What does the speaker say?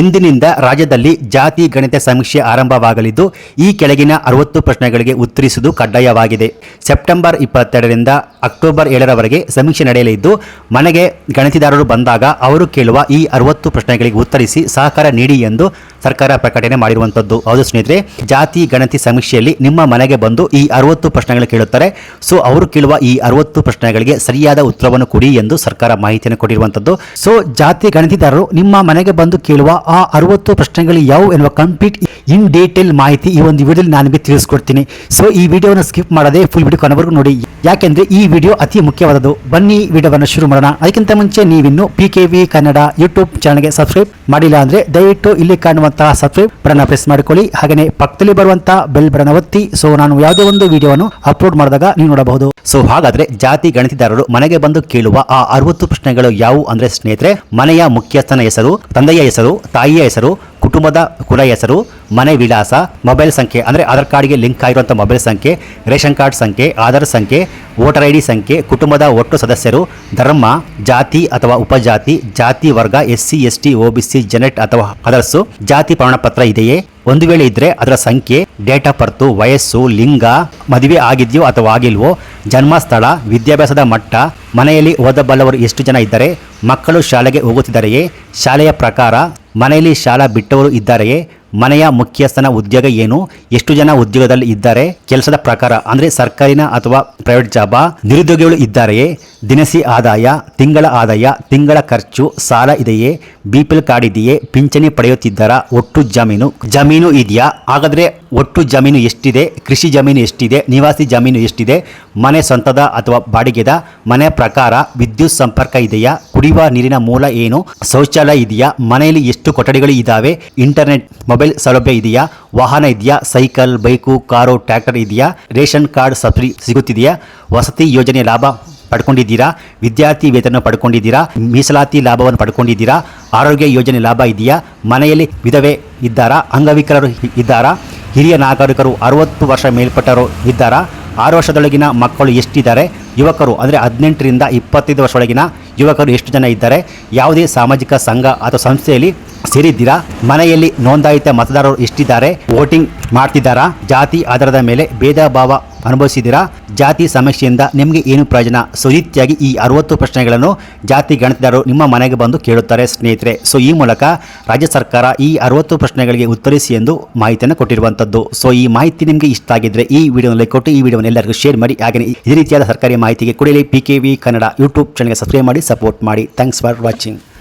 ಇಂದಿನಿಂದ ರಾಜ್ಯದಲ್ಲಿ ಜಾತಿ ಗಣಿತ ಸಮೀಕ್ಷೆ ಆರಂಭವಾಗಲಿದ್ದು, ಈ ಕೆಳಗಿನ ಅರವತ್ತು ಪ್ರಶ್ನೆಗಳಿಗೆ ಉತ್ತರಿಸುವುದು ಕಡ್ಡಾಯವಾಗಿದೆ. ಸೆಪ್ಟೆಂಬರ್ ಇಪ್ಪತ್ತೆರಡರಿಂದ ಅಕ್ಟೋಬರ್ ಏಳರವರೆಗೆ ಸಮೀಕ್ಷೆ ನಡೆಯಲಿದ್ದು, ಮನೆಗೆ ಗಣತಿದಾರರು ಬಂದಾಗ ಅವರು ಕೇಳುವ ಈ ಅರವತ್ತು ಪ್ರಶ್ನೆಗಳಿಗೆ ಉತ್ತರಿಸಿ ಸಹಕಾರ ನೀಡಿ ಎಂದು ಸರ್ಕಾರ ಪ್ರಕಟಣೆ ಮಾಡಿರುವಂತದ್ದು. ಹೌದು ಸ್ನೇಹಿತರೆ, ಜಾತಿ ಗಣತಿ ಸಮೀಕ್ಷೆಯಲ್ಲಿ ನಿಮ್ಮ ಮನೆಗೆ ಬಂದು ಈ ಅರವತ್ತು ಪ್ರಶ್ನೆಗಳು ಕೇಳುತ್ತಾರೆ. ಸೊ, ಅವರು ಕೇಳುವ ಈ ಅರವತ್ತು ಪ್ರಶ್ನೆಗಳಿಗೆ ಸರಿಯಾದ ಉತ್ತರವನ್ನು ಕೊಡಿ ಎಂದು ಸರ್ಕಾರ ಮಾಹಿತಿಯನ್ನು ಕೊಟ್ಟಿರುವಂಥದ್ದು ಸೊ, ಜಾತಿ ಗಣತಿದಾರರು ನಿಮ್ಮ ಮನೆಗೆ ಬಂದು ಕೇಳುವ ಆ ಅರವತ್ತು ಪ್ರಶ್ನೆಗಳು ಯಾವುವು ಎನ್ನುವ ಕಂಪ್ಲೀಟ್ ಇನ್ ಡೀಟೇಲ್ ಮಾಹಿತಿ ಈ ಒಂದು ವಿಡಿಯೋದಲ್ಲಿ ನಾನು ನಿಮಗೆ ತಿಳಿಸ್ಕೊಡ್ತೀನಿ. ಸೊ, ಈ ವಿಡಿಯೋನ ಸ್ಕಿಪ್ ಮಾಡದೆ ಫುಲ್ ವಿಡಿಯೋ ಕೊನೆವರೆಗೂ ನೋಡಿ. ಯಾಕೆಂದ್ರೆ ಈ ವಿಡಿಯೋ ಅತಿ ಮುಖ್ಯವಾದದ್ದು. ಬನ್ನಿ, ವಿಡಿಯೋವನ್ನು ಶುರು ಮಾಡೋಣ. ಅದಕ್ಕಿಂತ ಮುಂಚೆ ನೀವಿನ್ನು P K V Kannada YouTube ಚಾನಲ್ಗೆ ಸಬ್ಸ್ಕ್ರೈಬ್ ಮಾಡಿಲ್ಲ ಅಂದ್ರೆ ದಯವಿಟ್ಟು ಇಲ್ಲಿ ಕಾಣುವಂತಹ ಸಬ್ಸ್ಕ್ರೈಬ್ ಬಟನ್ ಪ್ರೆಸ್ ಮಾಡಿಕೊಳ್ಳಿ. ಹಾಗೆಯೇ ಪಕ್ಕದಲ್ಲಿ ಬರುವಂತಹ ಬೆಲ್ ಬಟನ್ ಒತ್ತಿ. ಸೊ ನಾನು ಯಾವುದೇ ಒಂದು ವಿಡಿಯೋವನ್ನು ಅಪ್ಲೋಡ್ ಮಾಡಿದಾಗ ನೀವು ನೋಡಬಹುದು. ಸೊ ಹಾಗಾದ್ರೆ ಜಾತಿ ಗಣಿತದಾರರು ಮನೆಗೆ ಬಂದು ಕೇಳುವ ಆ ಅರವತ್ತು ಪ್ರಶ್ನೆಗಳು ಯಾವುವು ಅಂದ್ರೆ ಸ್ನೇಹಿತರೆ, ಮನೆಯ ಮುಖ್ಯಸ್ಥನ ಹೆಸರು, ತಂದೆಯ ಹೆಸರು, ತಾಯಿಯ ಹೆಸರು ಕುಟುಂಬದ ಕುಲ ಹೆಸರು, ಮನೆ ವಿಳಾಸ, ಮೊಬೈಲ್ ಸಂಖ್ಯೆ, ಅಂದರೆ ಆಧಾರ್ ಕಾರ್ಡ್ಗೆ ಲಿಂಕ್ ಆಗಿರುವಂಥ ಮೊಬೈಲ್ ಸಂಖ್ಯೆ, ರೇಷನ್ ಕಾರ್ಡ್ ಸಂಖ್ಯೆ, ಆಧಾರ್ ಸಂಖ್ಯೆ, ವೋಟರ್ ಐ ಡಿ ಸಂಖ್ಯೆ, ಕುಟುಂಬದ ಒಟ್ಟು ಸದಸ್ಯರು, ಧರ್ಮ, ಜಾತಿ ಅಥವಾ ಉಪಜಾತಿ, ಜಾತಿ ವರ್ಗ S C S T O B C ಜೆನೆಟ್ ಅಥವಾ ಅದರ್ಸು ಜಾತಿ ಪ್ರಮಾಣಪತ್ರ ಇದೆಯೇ? ಒಂದು ವೇಳೆ ಇದ್ರೆ ಅದರ ಸಂಖ್ಯೆ, ಡೇಟ್ ಆಫ್ ಬರ್ತು, ವಯಸ್ಸು, ಲಿಂಗ, ಮದುವೆ ಆಗಿದೆಯೋ ಅಥವಾ ಆಗಿಲ್ವೋ ಜನ್ಮಸ್ಥಳ ವಿದ್ಯಾಭ್ಯಾಸದ ಮಟ್ಟ, ಮನೆಯಲ್ಲಿ ಓದಬಲ್ಲವರು ಎಷ್ಟು ಜನ ಇದ್ದಾರೆ, ಮಕ್ಕಳು ಶಾಲೆಗೆ ಹೋಗುತ್ತಿದ್ದಾರೆಯೇ? ಶಾಲೆಯ ಪ್ರಕಾರ ಮನೆಯಲ್ಲಿ ಶಾಲಾ ಬಿಟ್ಟವರು ಇದ್ದಾರೆಯೇ? ಮನೆಯ ಮುಖ್ಯಸ್ಥನ ಉದ್ಯೋಗ ಏನು? ಎಷ್ಟು ಜನ ಉದ್ಯೋಗದಲ್ಲಿ ಇದ್ದಾರೆ? ಕೆಲಸದ ಪ್ರಕಾರ, ಅಂದರೆ ಸರ್ಕಾರಿನ ಅಥವಾ ಪ್ರೈವೇಟ್ ಜಾಬ ನಿರುದ್ಯೋಗಿಗಳು ಇದ್ದಾರೆಯೇ? ದಿನಸಿ ಆದಾಯ, ತಿಂಗಳ ಆದಾಯ, ತಿಂಗಳ ಖರ್ಚು, ಸಾಲ ಇದೆಯೇ? ಬಿ ಪಿ ಎಲ್ ಕಾರ್ಡ್ ಇದೆಯೇ? ಪಿಂಚಣಿ ಪಡೆಯುತ್ತಿದ್ದಾರಾ? ಒಟ್ಟು ಜಮೀನು ಜಮೀನು ಇದೆಯಾ? ಹಾಗಾದ್ರೆ ಒಟ್ಟು ಜಮೀನು ಎಷ್ಟಿದೆ? ಕೃಷಿ ಜಮೀನು ಎಷ್ಟಿದೆ? ನಿವಾಸಿ ಜಮೀನು ಎಷ್ಟಿದೆ? ಮನೆ ಸ್ವಂತದ ಅಥವಾ ಬಾಡಿಗೆದ? ಮನೆ ಪ್ರಕಾರ ವಿದ್ಯುತ್ ಸಂಪರ್ಕ ಇದೆಯಾ? ಕುಡಿಯುವ ನೀರಿನ ಮೂಲ ಏನು? ಶೌಚಾಲಯ ಇದೆಯಾ? ಮನೆಯಲ್ಲಿ ಎಷ್ಟು ಕೊಠಡಿಗಳು ಇದ್ದಾವೆ ಇಂಟರ್ನೆಟ್, ಮೊಬೈಲ್ ಸೌಲಭ್ಯ ಇದೆಯಾ? ವಾಹನ ಇದೆಯಾ? ಸೈಕಲ್, ಬೈಕು, ಕಾರು, ಟ್ರ್ಯಾಕ್ಟರ್ ಇದೆಯಾ? ರೇಷನ್ ಕಾರ್ಡ್ ಸಬ್ಸಿಡಿ ಸಿಗುತ್ತಿದೆಯಾ? ವಸತಿ ಯೋಜನೆ ಲಾಭ ಪಡ್ಕೊಂಡಿದ್ದೀರಾ? ವಿದ್ಯಾರ್ಥಿ ವೇತನ ಪಡ್ಕೊಂಡಿದ್ದೀರಾ? ಮೀಸಲಾತಿ ಲಾಭವನ್ನು ಪಡ್ಕೊಂಡಿದ್ದೀರಾ? ಆರೋಗ್ಯ ಯೋಜನೆ ಲಾಭ ಇದೆಯಾ? ಮನೆಯಲ್ಲಿ ವಿಧವೆ ಇದ್ದಾರಾ? ಅಂಗವಿಕಲರು ಇದ್ದಾರಾ? ಹಿರಿಯ ನಾಗರಿಕರು ಅರವತ್ತು ವರ್ಷ ಮೇಲ್ಪಟ್ಟರು ಇದ್ದಾರಾ? ಆರು ವರ್ಷದೊಳಗಿನ ಮಕ್ಕಳು ಎಷ್ಟಿದ್ದಾರೆ? ಯುವಕರು ಅಂದರೆ ಹದಿನೆಂಟರಿಂದ ಇಪ್ಪತ್ತೈದು ವರ್ಷದೊಳಗಿನ ಯುವಕರು ಎಷ್ಟು ಜನ ಇದ್ದಾರೆ? ಯಾವುದೇ ಸಾಮಾಜಿಕ ಸಂಘ ಅಥವಾ ಸಂಸ್ಥೆಯಲ್ಲಿ ಸೇರಿದ್ದೀರಾ? ಮನೆಯಲ್ಲಿ ನೋಂದಾಯಿತ ಮತದಾರರು ಎಷ್ಟಿದ್ದಾರೆ? ವೋಟಿಂಗ್ ಮಾಡ್ತಿದ್ದಾರಾ? ಜಾತಿ ಆಧಾರದ ಮೇಲೆ ಭೇದ ಭಾವ ಅನುಭವಿಸಿದ್ದೀರಾ? ಜಾತಿ ಸಮೀಕ್ಷೆಯಿಂದ ನಿಮಗೆ ಏನು ಪ್ರಯೋಜನ? ಸೊ ಈ ರೀತಿಯಾಗಿ ಈ ಅರವತ್ತು ಪ್ರಶ್ನೆಗಳನ್ನು ಜಾತಿ ಗಣಿತದಾರರು ನಿಮ್ಮ ಮನೆಗೆ ಬಂದು ಕೇಳುತ್ತಾರೆ ಸ್ನೇಹಿತರೆ. ಸೊ, ಈ ಮೂಲಕ ರಾಜ್ಯ ಸರ್ಕಾರ ಈ ಅರವತ್ತು ಪ್ರಶ್ನೆಗಳಿಗೆ ಉತ್ತರಿಸಿ ಎಂದು ಮಾಹಿತಿಯನ್ನು ಕೊಟ್ಟಿರುವಂಥದ್ದು. ಸೊ, ಈ ಮಾಹಿತಿ ನಿಮಗೆ ಇಷ್ಟ ಆಗಿದ್ರೆ ಈ ವಿಡಿಯೋನಲ್ಲಿ ಕೊಟ್ಟು ಈ ವಿಡಿಯೋವನ್ನು ಎಲ್ಲರಿಗೂ ಶೇರ್ ಮಾಡಿ. ಹಾಗೆ ಇದೇ ರೀತಿಯಾದ ಸರ್ಕಾರಿ ಮಾಹಿತಿಗೆ ಕುಡಿಯಲಿ P K V Kannada YouTube ಚಾನಲ್ಗೆ ಸಬ್ಸ್ಕ್ರೈಬ್ ಮಾಡಿ ಸಪೋರ್ಟ್ ಮಾಡಿ. Thanks for watching